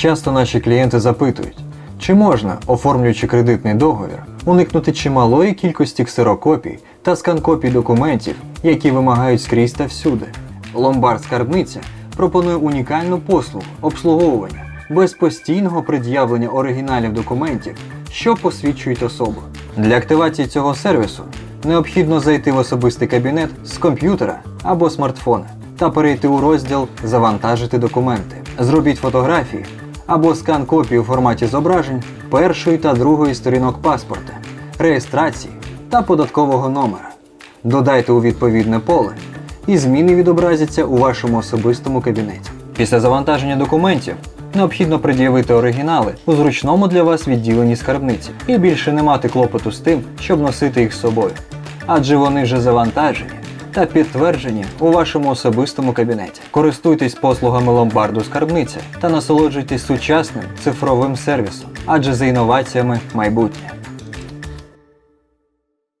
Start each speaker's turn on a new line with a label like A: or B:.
A: Часто наші клієнти запитують, чи можна, оформлюючи кредитний договір, уникнути чималої кількості ксерокопій та сканкопій документів, які вимагають скрізь та всюди. Ломбард Скарбниця пропонує унікальну послугу обслуговування без постійного пред'явлення оригіналів документів, що посвідчують особу. Для активації цього сервісу необхідно зайти в особистий кабінет з комп'ютера або смартфона та перейти у розділ Завантажити документи. Зробіть фотографії або скан копії у форматі зображень першої та другої сторінок паспорта, реєстрації та податкового номера. Додайте у відповідне поле, і зміни відобразяться у вашому особистому кабінеті. Після завантаження документів необхідно пред'явити оригінали у зручному для вас відділенні скарбниці і більше не мати клопоту з тим, щоб носити їх з собою, адже вони вже завантажені та підтверджені у вашому особистому кабінеті. Користуйтесь послугами ломбарду скарбниці та насолоджуйтесь сучасним цифровим сервісом, адже за інноваціями майбутнє.